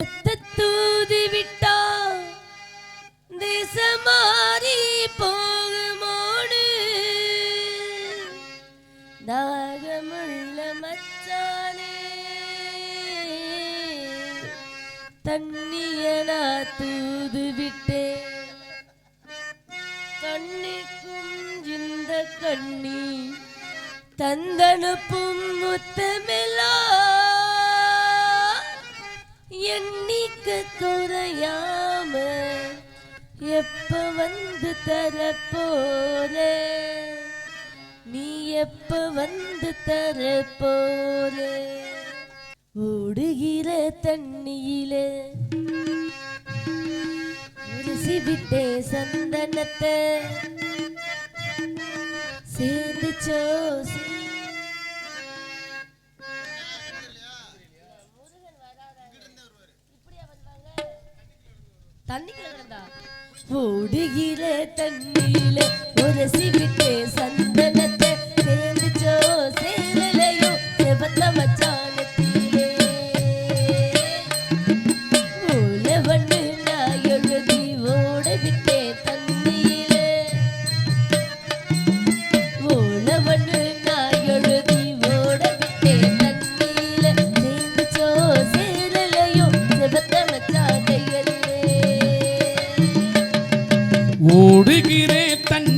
தூதி விட்டா திசமாறி போகுமோடு. தாகமுள்ள மச்சானே தண்ணிய நான் தூது விட்டேன். கண்ணிக்கும் இந்த கண்ணி தந்தனுப்பும் முத்தமில்லா எண்ணிக்க குறையாம எப்ப வந்து தரப்போலே நீ எப்ப வந்து தரப்போலே ஓடுகிற தண்ணியிலே விட்டே சந்தனத்தை சேர்ந்துச்சோ தண்ணிக்குள்ள கிடந்தா ஓடுகிற தண்ணியில உரசி விட்டே சந்தனத்தை ஓடுகிறே தன்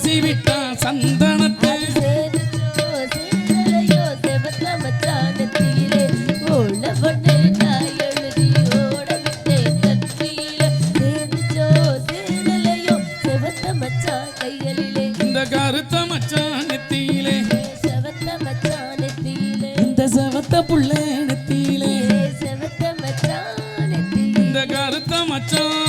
பூசி விட்டான் சந்தனத்தை. இந்த கருத்த மச்சான் நெத்தியிலே. இந்த செவத்த புள்ள நெத்தியிலே. இந்த கருத்த மச்சான்